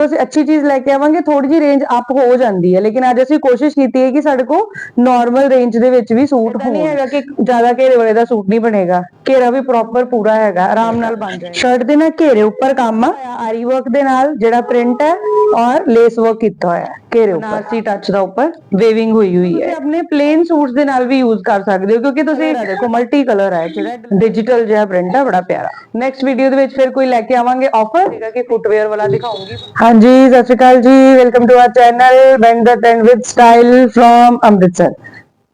ਅਸੀਂ ਅੱਛੀ ਚੀਜ਼ ਲੈ ਕੇ ਆਵਾਂਗੇ ਥੋੜੀ ਜੀ ਰੇਂਜ ਅਪ ਹੋ ਜਾਂਦੀ ਹੈ ਲੇਕਿਨ ਅੱਜ ਅਸੀਂ ਕੋਸ਼ਿਸ਼ ਕੀਤੀ ਹੈ ਕਿ ਸਾਡੇ ਕੋ ਨਾਰਮਲ ਰੇਂਜ ਦੇ ਵਿੱਚ ਵੀ ਸੂਟ ਹੋਣ ਨਹੀਂ ਹੈਗਾ ਕਿ ਜ਼ਿਆਦਾ ਘੇਰੇ ਵਾਲੇ ਦਾ ਸੂਟ ਨਹੀਂ ਬਣੇਗਾ। ਘੇਰਾ ਵੀ ਪ੍ਰੋਪਰ ਪੂਰਾ ਹੈਗਾ ਆਰਾਮ ਨਾਲ ਬਣ ਜਾਏਗਾ। ਸ਼ਰਟ ਦੇ ਨਾਲ ਘੇਰੇ ਉੱਪਰ ਕੰਮ ਆ। ਆਰੀ ਵਰਕ ਦੇ ਨਾਲ ਜਿਹੜਾ ਪ੍ਰਿੰਟ ਹੈ ਔਰ ਲੇਸ ਵਰਕ ਕੀਤਾ ਹੋਇਆ ਹੈ ਘੇਰੇ ਉੱਪਰ। ਨਾਸੀ ਟੱਚ ਦਾ ਉੱਪਰ ਵੇਵਿੰਗ ਹੋਈ ਹੋਈ ਹੈ। ਆਪਣੇ ਪਲੇਨ ਸੂਟਸ ਦੇ ਨਾਲ ਵੀ ਯੂਜ਼ ਕਰ ਸਕਦੇ ਹੋ ਕਿਉਂਕਿ ਤੁਸੀਂ ਦੇਖੋ ਮਲਟੀ ਕਲਰ ਹੈ ਜਿਹੜਾ ਡਿਜੀਟਲ ਜਿਹਾ ਪ੍ਰਿੰਟ ਹੈ ਬੜਾ ਪਿਆਰਾ। ਨੈਕਸਟ ਵੀਡੀਓ ਦੇ ਵਿੱਚ ਫਿਰ ਕੋਈ ਲੈ ਕੇ ਆਵਾਂਗੇ ਆਫਰ ਜਿਹੜਾ ਕਿ ਫੁੱਟਵੇਅਰ ਵਾਲਾ ਦਿਖਾਉਂਗੀ। ਹਾਂਜੀ ਸਤਿ ਸ਼੍ਰੀ ਅਕਾਲ ਜੀ welcome to our channel bend the trend with style from Amritsar.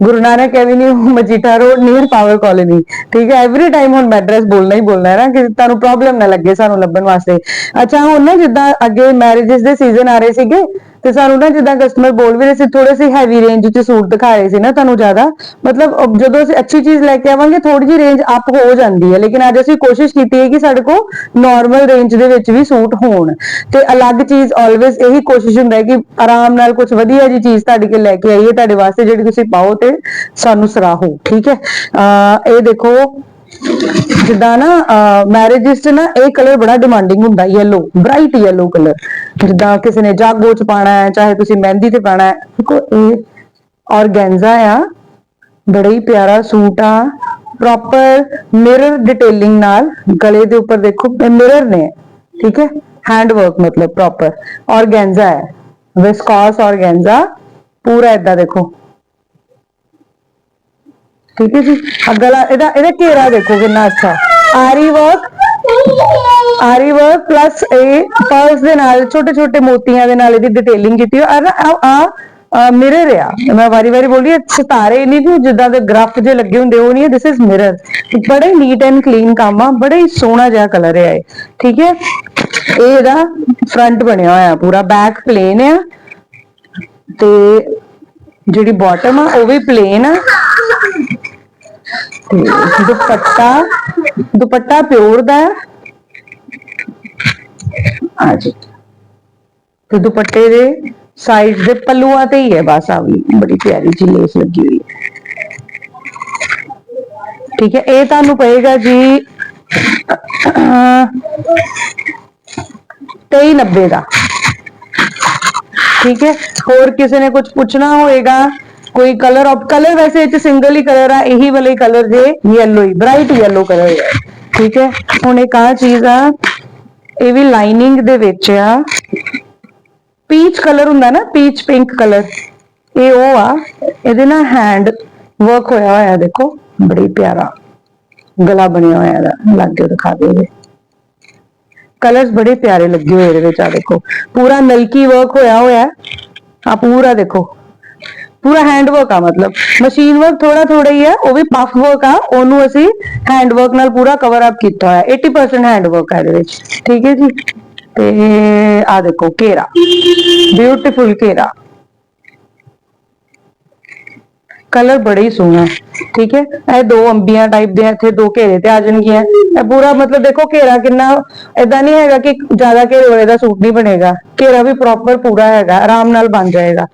Guru Nanak avenue Majitha road near power colony ਠੀਕ ਹੈ ਐਵਰੀ ਟਾਈਮ ਹੁਣ ਮੈਂ ਐਡਰੈਸ ਬੋਲਣਾ ਹੀ ਬੋਲਣਾ ਹੈ ਨਾ ਕਿ ਤੁਹਾਨੂੰ ਪ੍ਰੋਬਲਮ ਨਾ ਲੱਗੇ ਸਾਨੂੰ ਲੱਭਣ ਵਾਸਤੇ। ਅੱਛਾ ਹੁਣ ਨਾ ਜਿੱਦਾਂ ਅੱਗੇ ਮੈਰਿਜਸ ਦੇ ਸੀਜ਼ਨ ਆ ਰਹੇ ਸੀਗੇ ਤੇ ਸਾਨੂੰ ਨਾ ਜਿੱਦਾਂ ਕਸਟਮਰ ਬੋਲ ਵੀ ਰਹੇ ਸੀ ਥੋੜੇ ਸੀ ਹੈਵੀ ਰੇਂਜ ਚ ਸੂਟ ਦਿਖਾ ਰਹੇ ਸੀ ਨਾ ਤੁਹਾਨੂੰ ਜ਼ਿਆਦਾ। ਮਤਲਬ ਜਦੋਂ ਅਸੀਂ ਅੱਛੀ ਚੀਜ਼ ਲੈ ਕੇ ਆਵਾਂਗੇ ਥੋੜੀ ਜੀ ਰੇਂਜ ਅਪ ਹੋ ਜਾਂਦੀ ਹੈ। ਲੇਕਿਨ ਅੱਜ ਅਸੀਂ ਕੋਸ਼ਿਸ਼ ਕੀਤੀ ਹੈ ਕਿ ਸਾਡੇ ਕੋਲ ਨਾਰਮਲ ਰੇਂਜ ਦੇ ਵਿੱਚ ਵੀ ਸੂਟ ਹੋਣ। ਤੇ ਅਲੱਗ ਚੀਜ਼ ਆਲਵੇਜ਼ ਇਹੀ ਕੋਸ਼ਿਸ਼ ਹੁੰਦਾ ਹੈ ਕਿ ਆਰਾਮ ਨਾਲ ਕੁਝ ਵਧੀਆ ਜੀ ਚੀਜ਼ ਤੁਹਾਡੇ ਕੋਲ ਲੈ ਕੇ ਆਈਏ, ਤੁਹਾਡੇ ਵਾਸਤੇ ਜਿਹੜੀ ਤੁਸੀਂ ਪਾਓ ਤੇ ਸਾਨੂੰ ਸਰਾਹੋ, ਠੀਕ ਹੈ? ਅਹ ਇਹ ਦੇਖੋ ਜਿੱਦਾਂ ਨਾ ਮੈਰਿਜਸ 'ਚ ਨਾ ਇਹ ਕਲਰ ਬੜਾ ਡਿਮਾਂਡਿੰਗ ਹੁੰਦਾ ਯੈਲੋ ਬ੍ਰਾਈਟ ਯੈਲੋ ਕਲਰ ਜਿੱਦਾਂ ਕਿਸੇ ਨੇ ਜਾਗੋ 'ਚ ਪਾਣਾ ਹੈ, ਚਾਹੇ ਤੁਸੀਂ ਮਹਿੰਦੀ ਤੇ ਪਾਣਾ ਹੈ, ਦੇਖੋ ਇਹ ਔਰਗੈਂਜ਼ਾ ਆ, ਬੜਾ ਹੀ ਪਿਆਰਾ ਸੂਟ ਆ ਪ੍ਰੋਪਰ ਮਿਰਰ ਡਿਟੇਲਿੰਗ ਨਾਲ ਗਲੇ ਦੇ ਉੱਪਰ ਦੇਖੋ ਮਿਰਰ ਨੇ, ਠੀਕ ਹੈ? ਹੈਂਡ ਵਰਕ ਮਤਲਬ ਪ੍ਰੋਪਰ ਔਰਗੈਂਜ਼ਾ ਹੈ ਵਿਸਕੋਸ ਔਰਗੈਂਜ਼ਾ ਪੂਰਾ ਇਦਾਂ ਦੇਖੋ। ਠੀਕ ਹੈ ਜੀ? ਆ ਇਹਦਾ ਇਹਦਾ ਘੇਰਾ ਦੇਖੋ ਕਿੰਨਾ ਅੱਛਾ। ਆਰੀ ਵਰਕ ਆਰੀ ਵਰਕ ਪਲੱਸ ਇਹ ਪਰਸ ਦੇ ਨਾਲ ਛੋਟੇ ਛੋਟੇ ਮੋਤੀਆਂ ਦੇ ਨਾਲ ਇਹਦੀ ਡਿਟੇਲਿੰਗ ਕੀਤੀ ਹੋਈ। ਆ ਆ ਮਿਰਰ ਆ। ਮੈਂ ਵਾਰੀ ਵਾਰੀ ਬੋਲੀ ਸਿਤਾਰੇ ਨਹੀਂ ਕਿ ਜਿੱਦਾਂ ਦੇ ਗ੍ਰਾਫ ਜੇ ਲੱਗੇ ਹੁੰਦੇ, ਉਹ ਨਹੀਂ ਦਿਸ ਇਜ਼ ਮਿਰਰ ਬੜੇ ਨੀਟ ਐਂਡ ਕਲੀਨ ਕੰਮ ਆ, ਬੜਾ ਹੀ ਸੋਹਣਾ ਜਿਹਾ ਕਲਰ ਹੈ ਇਹ। ਠੀਕ ਹੈ? ਇਹ ਇਹਦਾ ਫਰੰਟ ਬਣਿਆ ਹੋਇਆ, ਪੂਰਾ ਬੈਕ ਪਲੇਨ ਆ। ਤੇ ਜਿਹੜੀ ਬਾਟਮ ਆ, ਉਹ ਵੀ ਪਲੇਨ ਆ। ਤੇ ਦੁਪੱਟਾ ਦੁਪੱਟਾ ਪਿਓਰ ਦਾ ਹੈ। ਆ ਜੀ ਤੇ ਦੁਪੱਟੇ ਦੇ ਸਾਈਡ ਦੇ ਪੱਲੂਆਂ ਤੇ ਹੀ ਹੈ ਬਸ ਆ ਵੀ ਬੜੀ ਪਿਆਰੀ ਜਿਹੀ ਲੇਸ ਲੱਗੀ ਹੋਈ ਹੈ। ਠੀਕ ਹੈ, ਇਹ ਤੁਹਾਨੂੰ ਪਏਗਾ ਜੀ 2390 ਦਾ। ਠੀਕ ਹੈ, ਹੋਰ ਕਿਸੇ ਨੇ ਕੁਝ ਪੁੱਛਣਾ ਹੋਏਗਾ? ਕੋਈ ਕਲਰ ਆਪ ਕਲਰ ਵੈਸੇ ਇਹ ਚ ਸਿੰਗਲ ਹੀ ਕਲਰ ਆ, ਇਹੀ ਵਾਲੇ ਕਲਰ ਜੇ ਯੈਲੋ ਹੀ ਬ੍ਰਾਈਟ ਯੈਲੋ ਕਲਰ ਹੈ ਠੀਕ ਹੈ? ਹੁਣ ਇੱਕ ਆ ਚੀਜ਼ ਆ, ਇਹ ਵੀ ਲਾਈਨਿੰਗ ਦੇ ਵਿੱਚ ਆ। ਪੀਚ ਕਲਰ ਹੁੰਦਾ ਨਾ ਪੀਚ ਪਿੰਕ ਕਲਰ ਇਹ ਉਹ ਆ, ਇਹਦੇ ਨਾਲ ਹੈਂਡ ਵਰਕ ਹੋਇਆ ਹੋਇਆ, ਦੇਖੋ, ਬੜੀ ਪਿਆਰਾ, ਗਲਾ ਬਣਿਆ ਹੋਇਆ ਇਹਦਾ, ਲੱਗੇ ਦਿਖਾ ਦੇ ਕਲਰਸ ਬੜੇ ਪਿਆਰੇ ਲੱਗੇ ਹੋਏ ਇਹਦੇ ਵਿੱਚ ਆ ਦੇਖੋ, ਪੂਰਾ ਨਲਕੀ ਵਰਕ ਹੋਇਆ ਹੋਇਆ ਆ ਪੂਰਾ ਦੇਖੋ। ਪੂਰਾ ਹੈਂਡ ਵਰਕ ਆ ਮਤਲਬ ਮਸ਼ੀਨ ਵਰਕ ਥੋੜਾ ਥੋੜਾ ਹੀ ਹੈ ਉਹ ਵੀ ਪਫ ਵਰਕ ਆ ਉਹਨੂੰ ਅਸੀਂ ਹੈਂਡ ਵਰਕ ਨਾਲ ਪੂਰਾ ਕਵਰ ਅਪ ਕੀਤਾ ਹੋਇਆ 80% ਹੈਂਡ ਵਰਕ ਹੈ ਇਹਦੇ ਵਿੱਚ ਠੀਕ ਹੈ ਜੀ? ਤੇ ਆ ਦੇਖੋ ਘੇਰਾ ਬਿਊਟੀਫੁਲ ਘੇਰਾ। ਕਲਰ ਬੜਾ ਹੀ ਸੋਹਣਾ ਹੈ, ਠੀਕ ਹੈ? ਇਹ ਦੋ ਅੰਬੀਆਂ ਟਾਈਪ ਦੇ ਆ, ਇੱਥੇ ਦੋ ਘੇਰੇ ਤੇ ਆ ਜਾਣਗੀਆਂ। ਇਹ ਪੂਰਾ ਮਤਲਬ ਦੇਖੋ ਘੇਰਾ ਕਿੰਨਾ ਇਦਾਂ ਨਹੀਂ ਹੈਗਾ ਕਿ ਜ਼ਿਆਦਾ ਘੇਰੇ ਵਾਲੇ ਦਾ ਸੂਟ ਨਹੀਂ ਬਣੇਗਾ। ਘੇਰਾ ਵੀ ਪ੍ਰੋਪਰ ਪੂਰਾ ਹੈਗਾ ਆਰਾਮ ਨਾਲ ਬਣ ਜਾਏਗਾ।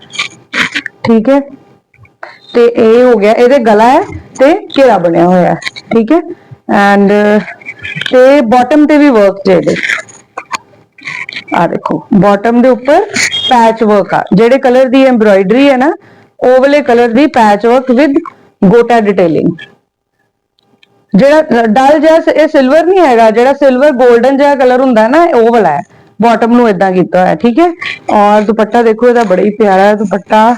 ਠੀਕ ਹੈ? ਤੇ ਇਹ ਹੋ ਗਿਆ, ਇਹਦੇ ਗਲਾ ਹੈ ਤੇ ਘੇਰਾ ਬਣਿਆ ਹੋਇਆ ਹੈ, ਠੀਕ ਹੈ? ਐਂਡ ਤੇ ਬਾਟਮ ਤੇ ਵੀ ਵਰਕ ਜੇ ਆ ਦੇਖੋ ਬਾਟਮ ਦੇ ਉੱਪਰ ਪੈਚ ਵਰਕ ਆ। ਜਿਹੜੇ ਕਲਰ ਦੀ ਐਮਬ੍ਰਾਇਡਰੀ ਹੈ ਨਾ, ਉਹ ਵਾਲੇ colour the patch work with gota detailing ਜਿਹੜਾ ਡਲ ਜਿਹਾ ਸ- ਇਹ ਸਿਲਵਰ ਨਹੀਂ ਹੈਗਾ, ਜਿਹੜਾ ਸਿਲਵਰ 골ਡਨ ਜਿਹਾ ਕਲਰ ਹੁੰਦਾ ਨਾ, ਇਹ ਉਹ ਵਾਲਾ ਹੈ। ਬਾਟਮ ਨੂੰ ਇਦਾਂ ਕੀਤਾ ਹੋਇਆ, ਠੀਕ ਹੈ? ਔਰ ਦੁਪੱਟਾ ਦੇਖੋ, ਇਹਦਾ ਬੜਾ ਹੀ ਪਿਆਰਾ ਹੈ ਦੁਪੱਟਾ।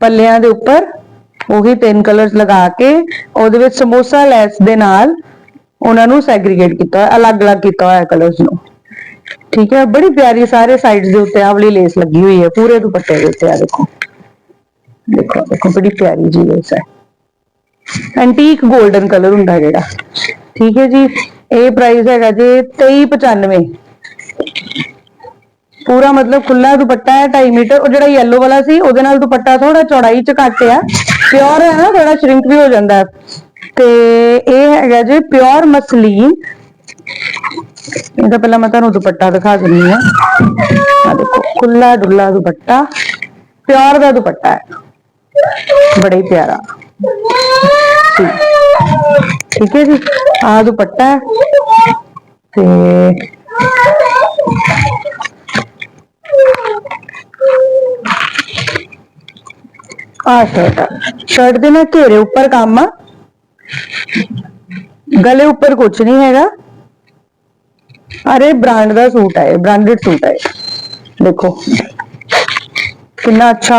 ਪੱਲਿਆਂ ਦੇ ਉੱਪਰ ਉਹੀ ਤਿੰਨ ਕਲਰਸ ਲਗਾ ਕੇ ਉਹਦੇ ਵਿੱਚ ਸਮੋਸਾ ਲੈਸ ਦੇ ਨਾਲ ਉਹਨਾਂ ਨੂੰ ਸੈਗਰੀਗੇਟ ਕੀਤਾ ਹੋਇਆ, ਅਲੱਗ-ਅਲੱਗ ਕੀਤਾ ਹੋਇਆ ਕਲਰਸ ਨੂੰ। ਠੀਕ ਹੈ, ਬੜੀ ਪਿਆਰੀ ਸਾਰੇ ਸਾਈਡਸ ਦੇ ਉੱਤੇ ਆਵਲੀ ਲੇਸ ਲੱਗੀ ਹੋਈ ਹੈ, ਪੂਰੇ ਦੁਪੱਟੇ ਦੇ ਉੱਤੇ ਆ ਦੇਖੋ। ਦੇਖੋ ਦੇਖੋ, ਬੜੀ ਪਿਆਰੀ ਜੀ ਲੇਸ ਹੈ। ਐਂਟੀਕ 골ਡਨ ਕਲਰ ਹੁੰਦਾ ਜਿਹੜਾ। ਠੀਕ ਹੈ ਜੀ, ਇਹ ਪ੍ਰਾਈਸ ਹੈਗਾ ਜੀ 2395 ਪੂਰਾ ਮਤਲਬ ਖੁੱਲਾ ਦੁਪੱਟਾ ਹੈ 2.5 ਮੀਟਰ, ਉਹ ਜਿਹੜਾ ਯੈਲੋ ਵਾਲਾ ਸੀ, ਉਹਦੇ ਨਾਲ ਦੁਪੱਟਾ ਥੋੜਾ ਚੌੜਾਈ ਚ ਘੱਟ ਆ। ਪਿਓਰ ਹੈ ਨਾ ਥੋੜਾ ਸ਼ਰਿੰਕ ਵੀ ਹੋ ਜਾਂਦਾ। ਤੇ ਇਹ ਹੈਗਾ ਜੀ ਪਿਓਰ ਮਸਲੀਨ। ਇਹਦਾ ਪਹਿਲਾਂ ਮੈਂ ਤੁਹਾਨੂੰ ਦੁਪੱਟਾ ਦਿਖਾ ਦਿੰਦੀ ਹਾਂ। ਆ ਦੇਖੋ ਖੁੱਲਾ ਡੁੱਲਾ ਦੁਪੱਟਾ ਪਿਓਰ ਦਾ ਦੁਪੱਟਾ ਹੈ। ਬੜਾ ਹੀ ਪਿਆਰਾ। ਠੀਕ ਹੈ ਜੀ ਆ ਦੁਪੱਟਾ ਤੇ ਆ ਸ਼ਰਟ ਆ ਸ਼ਰਟ ਦੇ ਨਾ ਘੇਰੇ ਉੱਪਰ ਕੰਮ ਆ ਗਲੇ ਉੱਪਰ ਕੁਝ ਨਹੀਂ ਹੈਗਾ ਅਰੇ ਬ੍ਰਾਂਡ ਦਾ ਸੂਟ ਹੈ ਬ੍ਰਾਂਡਡ ਸੂਟ ਹੈ ਇਹ। ਦੇਖੋ ਕਿੰਨਾ ਅੱਛਾ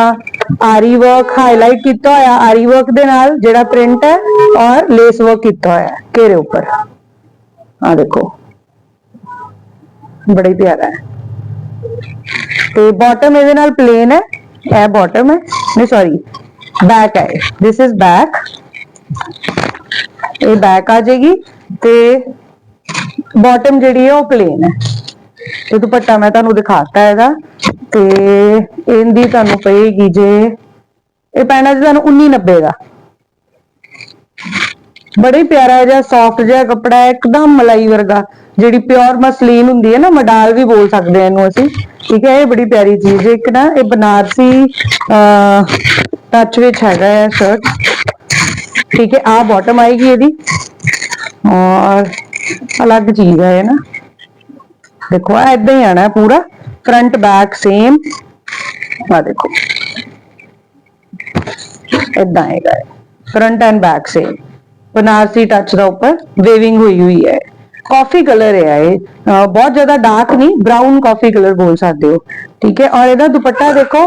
ਆਰੀ ਵਰਕ ਹਾਈਲਾਈਟ ਕੀਤਾ ਹੋਇਆ ਆਰੀ ਵਰਕ ਦੇ ਨਾਲ ਜਿਹੜਾ ਪ੍ਰਿੰਟ ਹੈ ਔਰ ਲੇਸ ਵਰਕ ਕੀਤਾ ਹੋਇਆ ਹੈ ਘੇਰੇ ਉੱਪਰ ਆ ਦੇਖੋ ਬੜਾ ਹੀ ਪਿਆਰਾ ਹੈ ਤੇ ਬਾਟਮ ਇਹਦੇ ਨਾਲ ਪਲੇਨ ਹੈ ਇਹ ਬਾਟਮ ਹੈ ਨਹੀਂ ਸੌਰੀ ਬੈਕ ਹੈ। ਦਿਸ ਇਜ਼ ਬੈਕ ਇਹ ਬੈਕ ਆ ਜਾਏਗੀ ਤੇ ਬਾਟਮ ਜਿਹੜੀ ਹੈ ਉਹ ਪਲੇਨ ਹੈ। ਤੇ ਦੁਪੱਟਾ ਮੈਂ ਤੁਹਾਨੂੰ ਦਿਖਾਤਾ ਹੈਗਾ। ਤੇ ਇਹਦੀ ਤੁਹਾਨੂੰ ਪਏਗੀ ਜੇ ਇਹ ਪੈਣਾ ਜੀ ਤੁਹਾਨੂੰ 1990 ਦਾ। ਬੜਾ ਹੀ ਪਿਆਰਾ ਜਿਹਾ ਸੌਫਟ ਜਿਹਾ ਕੱਪੜਾ ਹੈ ਇੱਕਦਮ ਮਲਾਈ ਵਰਗਾ। ਜਿਹੜੀ ਪਿਓਰ ਮਸਲੀਨ ਹੁੰਦੀ ਹੈ ਨਾ, ਮਡਾਲ ਵੀ ਬੋਲ ਸਕਦੇ ਆ ਇਹਨੂੰ ਅਸੀਂ। ਠੀਕ ਹੈ, ਇਹ ਬੜੀ ਪਿਆਰੀ ਚੀਜ਼ ਹੈ। ਇੱਕ ਨਾ ਇਹ ਬਨਾਰਸੀ ਟੱਚ ਵਿੱਚ ਹੈਗਾ ਹੈ ਸ਼ਰਟ ਠੀਕ ਹੈ ਆ ਬਾਟਮ ਆਏਗੀ ਇਹਦੀ ਔਰ ਅਲੱਗ ਚੀਜ਼ ਹੈ ਇਹ ਨਾ ਦੇਖੋ ਆ ਇਦਾਂ ਹੀ ਆਣਾ ਹੈ ਪੂਰਾ ਫਰੰਟ ਬੈਕ ਸੇਮ ਆ ਦੇਖੋ ਇਦਾਂ ਆਏਗਾ front and back same Banarasi touch ਦਾ ਉੱਪਰ ਵੇਵਿੰਗ ਹੋਈ ਹੋਈ ਹੈ ਕਾਫੀ ਕਲਰ ਹੈ ਇਹ। ਬਹੁਤ ਜ਼ਿਆਦਾ ਡਾਰਕ ਨਹੀਂ ਬ੍ਰਾਊਨ ਕਾਫੀ ਕਲਰ ਬੋਲ ਸਕਦੇ ਹੋ। ਠੀਕ ਹੈ, ਔਰ ਇਹਦਾ ਦੁਪੱਟਾ ਦੇਖੋ,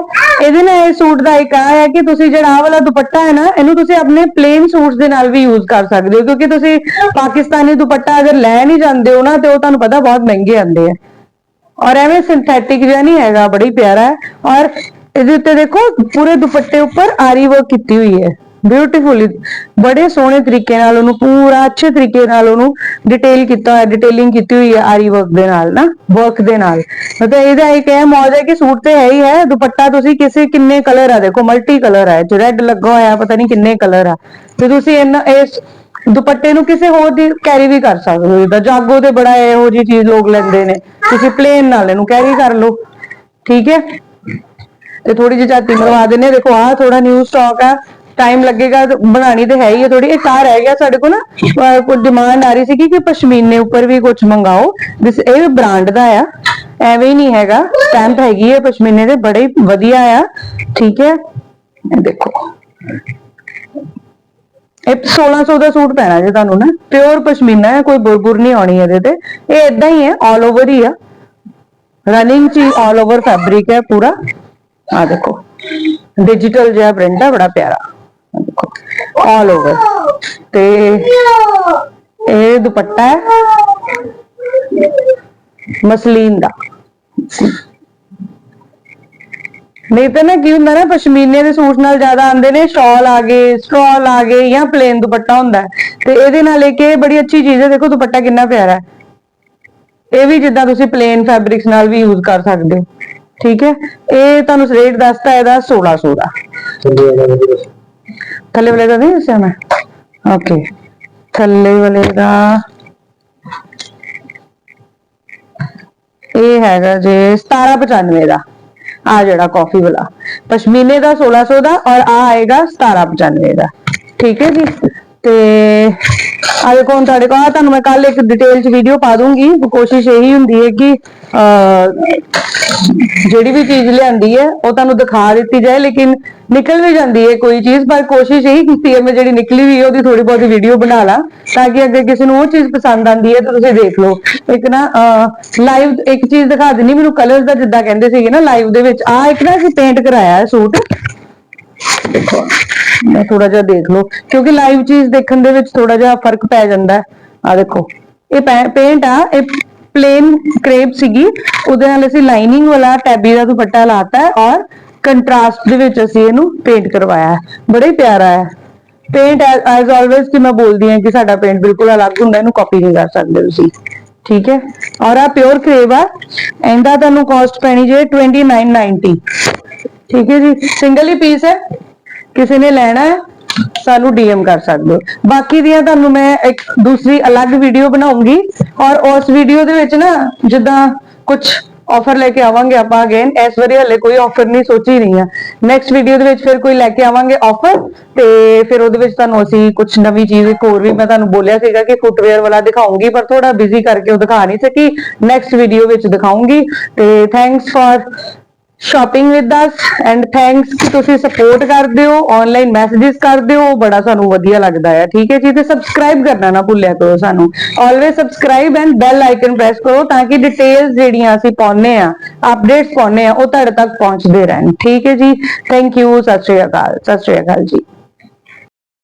ਇਹਦੇ ਨਾਲ ਇਹ ਸੂਟ ਦਾ ਇੱਕ ਆ ਹੈ ਕਿ ਤੁਸੀਂ ਜਿਹੜਾ ਆਹ ਵਾਲਾ ਦੁਪੱਟਾ ਹੈ ਨਾ, ਇਹਨੂੰ ਤੁਸੀਂ ਆਪਣੇ ਪਲੇਨ ਸੂਟਸ ਦੇ ਨਾਲ ਵੀ ਯੂਜ਼ ਕਰ ਸਕਦੇ ਹੋ, ਕਿਉਂਕਿ ਤੁਸੀਂ ਪਾਕਿਸਤਾਨੀ ਦੁਪੱਟਾ ਅਗਰ ਲੈ ਨਹੀਂ ਜਾਂਦੇ ਹੋ ਨਾ, ਤੇ ਉਹ ਤੁਹਾਨੂੰ ਪਤਾ ਬਹੁਤ ਮਹਿੰਗੇ ਆਉਂਦੇ ਆ। ਔਰ ਐਵੇਂ ਸਿੰਥੈਟਿਕ ਜਿਹਾ ਨਹੀਂ ਹੈਗਾ, ਬੜੀ ਪਿਆਰਾ ਹੈ। ਔਰ ਇਹਦੇ ਉੱਤੇ ਦੇਖੋ, ਪੂਰੇ ਦੁਪੱਟੇ ਉੱਪਰ ਆਰੀ ਵਰਕ ਕੀਤੀ ਹੋਈ ਹੈ। ਬਿਊਟੀਫੁਲੀ ਬੜੇ ਸੋਹਣੇ ਤਰੀਕੇ ਨਾਲ ਉਹਨੂੰ, ਪੂਰਾ ਅੱਛੇ ਤਰੀਕੇ ਨਾਲ ਉਹਨੂੰ ਡਿਟੇਲ ਕੀਤਾ ਹੋਇਆ ਡਿਟੇਲਿੰਗ ਕੀਤੀ ਹੋਈ ਹੈ ਆਰੀ ਵਰਕ ਦੇ ਨਾਲ ਨਾ ਵਰਕ ਦੇ ਨਾਲ ਮਤਲਬ ਇਹਦਾ ਇੱਕ ਇਹ ਮੌਜ ਹੈ ਕਿ ਸੂਟ ਤੇ ਹੈ ਹੀ ਹੈ, ਦੁਪੱਟਾ ਤੁਸੀਂ ਕਿਸੇ ਕਿੰਨੇ ਕਲਰ ਆ, ਦੇਖੋ ਮਲਟੀ ਕਲਰ ਹੈ ਰੈੱਡ ਲੱਗਾ ਹੋਇਆ, ਪਤਾ ਨਹੀਂ ਕਿੰਨੇ ਕਲਰ ਆ ਤੇ ਤੁਸੀਂ ਇਹਨਾਂ ਇਸ ਦੁਪੱਟੇ ਨੂੰ ਕਿਸੇ ਹੋਰ ਦੀ ਕੈਰੀ ਵੀ ਕਰ ਸਕਦੇ ਹੋ, ਜਿੱਦਾਂ ਜਾਗੋ ਤੇ ਬੜਾ ਇਹੋ ਜੀ ਚੀਜ਼ ਲੋਕ ਲੈਂਦੇ ਨੇ, ਤੁਸੀਂ ਪਲੇਨ ਨਾਲ ਇਹਨੂੰ ਕੈਰੀ ਕਰ ਲਓ, ਠੀਕ ਹੈ ਤੇ ਥੋੜੀ ਜਿਹੀ ਝਾਤੀ ਮਰਵਾ ਦਿੰਨੇ ਆ। ਦੇਖੋ ਆਹ ਥੋੜਾ ਨਿਊ ਸਟਾਕ ਆ ਟਾਈਮ ਲੱਗੇਗਾ ਤੇ ਬਣਾਣੀ ਤੇ ਹੈ ਹੀ ਹੈ ਥੋੜੀ ਇਹ ਕਾਰ ਰਹਿ ਗਿਆ ਸਾਡੇ ਕੋਲ ਨਾ। ਅਹ ਡਿਮਾਂਡ ਆ ਰਹੀ ਸੀ ਕਿ ਪਸ਼ਮੀਨੇ ਉੱਪਰ ਵੀ ਕੁਝ ਮੰਗਾਓ। ਦਿਸ ਇਹ ਬ੍ਰਾਂਡ ਦਾ ਆ। ਐਵੇਂ ਹੀ ਨਹੀਂ ਹੈਗਾ। ਸਟੈਂਪ ਹੈਗੀ ਹੈ ਪਸ਼ਮੀਨੇ ਦੇ, ਬੜੇ ਵਧੀਆ ਆ। ਠੀਕ ਹੈ। ਇਹ ਦੇਖੋ। ਇਹ 1600 ਦਾ ਸੂਟ ਪੈਣਾ ਜੇ ਤੁਹਾਨੂੰ ਨਾ। ਪਿਓਰ ਪਸ਼ਮੀਨਾ ਹੈ ਕੋਈ ਬੁਰਬੁਰ ਨਹੀਂ ਆਉਣੀ ਇਹਦੇ ਤੇ। ਇਹ ਇਦਾਂ ਹੀ ਹੈ ਆਲ ਓਵਰ ਹੀ ਆ। ਰਨਿੰਗ ਚ ਆਲ ਓਵਰ ਫੈਬਰਿਕ ਹੈ ਪੂਰਾ। ਆ ਦੇਖੋ। ਡਿਜੀਟਲ ਜਿਹਾ ਪ੍ਰਿੰਟ ਆ, ਬੜਾ ਪਿਆਰਾ। ਆਲ ਓਵਰ ਤੇ ਇਹ ਦੁਪੱਟਾ ਹੈ। ਮਸਲੀਨ ਦਾ। ਨਹੀਂ ਤਾਂ ਨਾ ਕੀ ਹੁੰਦਾ ਨਾ, ਪਸ਼ਮੀਨੇ ਦੇ ਸੂਟ ਨਾਲ ਜ਼ਿਆਦਾ ਆਉਂਦੇ ਨੇ, ਸ਼ਾਲ ਆ ਗਏ ਸਟ੍ਰੋਲ ਆ ਗਏ ਜਾਂ ਪਲੇਨ ਦੁਪੱਟਾ ਹੁੰਦਾ ਤੇ ਇਹਦੇ ਨਾਲ ਇੱਕ ਇਹ ਬੜੀ ਅੱਛੀ ਚੀਜ਼ ਹੈ, ਦੇਖੋ ਦੁਪੱਟਾ ਕਿੰਨਾ ਪਿਆਰਾ ਹੈ। ਇਹ ਵੀ ਜਿੱਦਾਂ ਤੁਸੀਂ ਪਲੇਨ ਫੈਬਰਿਕਸ ਨਾਲ ਵੀ ਯੂਜ਼ ਕਰ ਸਕਦੇ ਹੋ। ਠੀਕ ਹੈ? ਇਹ ਤੁਹਾਨੂੰ ਰੇਟ ਦੱਸਤਾ ਇਹਦਾ 1600 ਦਾ। ਥੱਲੇ ਵਾਲੇ ਦਾ ਨਹੀਂ ਦੱਸਿਆ ਮੈਂ ਓਕੇ ਥੱਲੇ ਵਾਲੇ ਦਾ ਇਹ ਹੈਗਾ ਜੇ 1795 ਦਾ ਆ ਜਿਹੜਾ ਕਾਫੀ ਵਾਲਾ ਪਸ਼ਮੀਨੇ ਦਾ 1600 ਦਾ ਔਰ ਆ ਆਏਗਾ 1795 ਦਾ ਠੀਕ ਹੈ ਜੀ ਤੇ ਆ ਦੇਖੋ ਹੁਣ ਤੁਹਾਡੇ ਕੋਲ? ਤੁਹਾਨੂੰ ਮੈਂ ਕੱਲ ਇੱਕ ਡਿਟੇਲ ਚ ਵੀਡੀਓ ਪਾ ਦੂੰਗੀ। ਕੋਸ਼ਿਸ਼ ਇਹੀ ਹੁੰਦੀ ਹੈ ਕਿ ਜਿਹੜੀ ਵੀ ਚੀਜ਼ ਲਿਆਂਦੀ ਹੈ, ਉਹ ਤੁਹਾਨੂੰ ਦਿਖਾ ਦਿੱਤੀ ਜਾਏ, ਲੇਕਿਨ ਨਿਕਲ ਵੀ ਜਾਂਦੀ ਹੈ ਕੋਈ ਚੀਜ਼, ਪਰ ਕੋਸ਼ਿਸ਼ ਇਹੀ ਕੀਤੀ ਹੈ ਮੈਂ ਜਿਹੜੀ ਨਿਕਲੀ ਵੀ ਉਹਦੀ ਥੋੜੀ ਬਹੁਤੀ ਵੀਡੀਓ ਬਣਾ ਲਾਂ, ਤਾਂ ਕਿ ਅੱਗੇ ਕਿਸੇ ਨੂੰ ਉਹ ਚੀਜ਼ ਪਸੰਦ ਆਂਦੀ ਹੈ, ਤਾਂ ਤੁਸੀਂ ਦੇਖ ਲਓ। ਇੱਕ ਨਾ ਲਾਈਵ ਇੱਕ ਚੀਜ਼ ਦਿਖਾ ਦਿੰਨੀ ਮੈਨੂੰ ਕਲਰਸ ਦਾ ਜਿੱਦਾਂ ਕਹਿੰਦੇ ਸੀਗੇ ਨਾ ਲਾਈਵ ਦੇ ਵਿੱਚ ਆ ਇੱਕ ਨਾ ਅਸੀਂ ਪੇਂਟ ਕਰਾਇਆ ਸੂਟ। ਦੇਖੋ ਮੈਂ ਥੋੜਾ ਜਿਹਾ ਦੇਖ ਲਓ ਕਿਉਂਕਿ ਲਾਈਵ ਚੀਜ਼ ਦੇਖਣ ਦੇ ਵਿੱਚ ਥੋੜਾ ਜਿਹਾ ਫ਼ਰਕ ਪੈ ਜਾਂਦਾ ਆ ਦੇਖੋ, ਇਹ ਪੇਂਟ ਆ, ਇਹ ਪਲੇਨ ਕ੍ਰੇਪ ਸੀਗੀ। ਉਹਦੇ ਨਾਲ ਅਸੀਂ ਲਾਈਨਿੰਗ ਵਾਲਾ ਟੈਬੀ ਦਾ ਦੁਪੱਟਾ ਲਾਤਾ ਹੈ ਔਰ ਕੰਟਰਾਸਟ ਦੇ ਵਿੱਚ ਅਸੀਂ ਇਹਨੂੰ ਪੇਂਟ ਕਰਵਾਇਆ ਹੈ। ਬੜਾ ਪਿਆਰਾ ਹੈ। ਪੇਂਟ ਐਜ਼ ਆਲਵੇਸ ਕਿ ਮੈਂ ਬੋਲਦੀ ਹਾਂ ਕਿ ਸਾਡਾ ਪੇਂਟ ਬਿਲਕੁਲ ਅਲੱਗ ਹੁੰਦਾ, ਇਹਨੂੰ ਕਾਪੀ ਨਹੀਂ ਕਰ ਸਕਦੇ ਤੁਸੀਂ। ਠੀਕ ਹੈ? ਔਰ ਆ ਪਿਓਰ ਕਰੇਵ ਆ। ਇਹਦਾ ਤੁਹਾਨੂੰ ਕਾਸਟ ਪੈਣੀ ਜੇ 2990 ਠੀਕ ਹੈ ਜੀ। ਸਿੰਗਲ ਹੀ ਪੀਸ ਹੈ। ਕਿਸੇ ਨੇ ਲੈਣਾ ਹੈ, ਸਾਨੂੰ ਡੀਐਮ ਕਰ ਸਕਦੇ ਹੋ। ਬਾਕੀ ਦੀਆਂ ਤੁਹਾਨੂੰ ਮੈਂ ਇੱਕ ਦੂਸਰੀ ਅਲੱਗ ਵੀਡੀਓ ਬਣਾਉਂਗੀ। ਔਰ ਉਸ ਵੀਡੀਓ ਦੇ ਵਿੱਚ ਨਾ ਜਿੱਦਾਂ ਕੁਝ ਆਫਰ ਲੈ ਕੇ ਆਵਾਂਗੇ ਆਪਾਂ ਅਗੇਨ ਇਸ ਵਾਰੀ ਹਲੇ ਕੋਈ ਆਫਰ ਨਹੀਂ ਸੋਚੀ ਨਹੀਂ ਆ ਨੈਕਸਟ ਵੀਡੀਓ ਦੇ ਵਿੱਚ ਫਿਰ ਕੋਈ ਲੈ ਕੇ ਆਵਾਂਗੇ ਆਫਰ ਤੇ ਫਿਰ ਉਹਦੇ ਵਿੱਚ ਤੁਹਾਨੂੰ ਅਸੀਂ ਕੁਝ ਨਵੀਂ ਚੀਜ਼, ਇੱਕ ਹੋਰ ਵੀ ਮੈਂ ਤੁਹਾਨੂੰ ਬੋਲਿਆ ਸੀਗਾ ਕਿ ਫੁੱਟਵੇਅਰ ਵਾਲਾ ਦਿਖਾਉਂਗੀ, ਪਰ ਥੋੜਾ ਬਿਜ਼ੀ ਕਰਕੇ ਉਹ ਦਿਖਾ ਨਹੀਂ ਸਕੀ। ਨੈਕਸਟ ਵੀਡੀਓ ਵਿੱਚ ਦਿਖਾਉਂਗੀ। ਤੇ thanks for shopping with us and thanks ਕਿ ਤੁਸੀਂ ਸਪੋਰਟ ਕਰਦੇ ਹੋ ਆਨਲਾਈਨ ਮੈਸੇजेस ਕਰਦੇ ਹੋ ਬੜਾ ਸਾਨੂੰ ਵਧੀਆ ਲੱਗਦਾ ਹੈ ਠੀਕ ਹੈ ਜੀ? ਤੇ ਸਬਸਕ੍ਰਾਈਬ ਕਰਨਾ ਨਾ ਭੁੱਲਿਆ ਕਰੋ ਸਾਨੂੰ। Always subscribe and bell icon press ਕਰੋ ਤਾਂ ਕਿ ਡਿਟੇਲਸ ਜਿਹੜੀਆਂ ਅਸੀਂ ਪਾਉਨੇ ਆ ਅਪਡੇਟਸ ਪਾਉਨੇ ਆ ਉਹ ਤੁਹਾਡੇ ਤੱਕ ਪਹੁੰਚਦੇ ਰਹਿਣ। ਠੀਕ ਹੈ ਜੀ? ਥੈਂਕ ਯੂ ਸਤਿ ਸ਼੍ਰੀ ਅਕਾਲ, ਸਤਿ ਸ਼੍ਰੀ ਅਕਾਲ ਜੀ।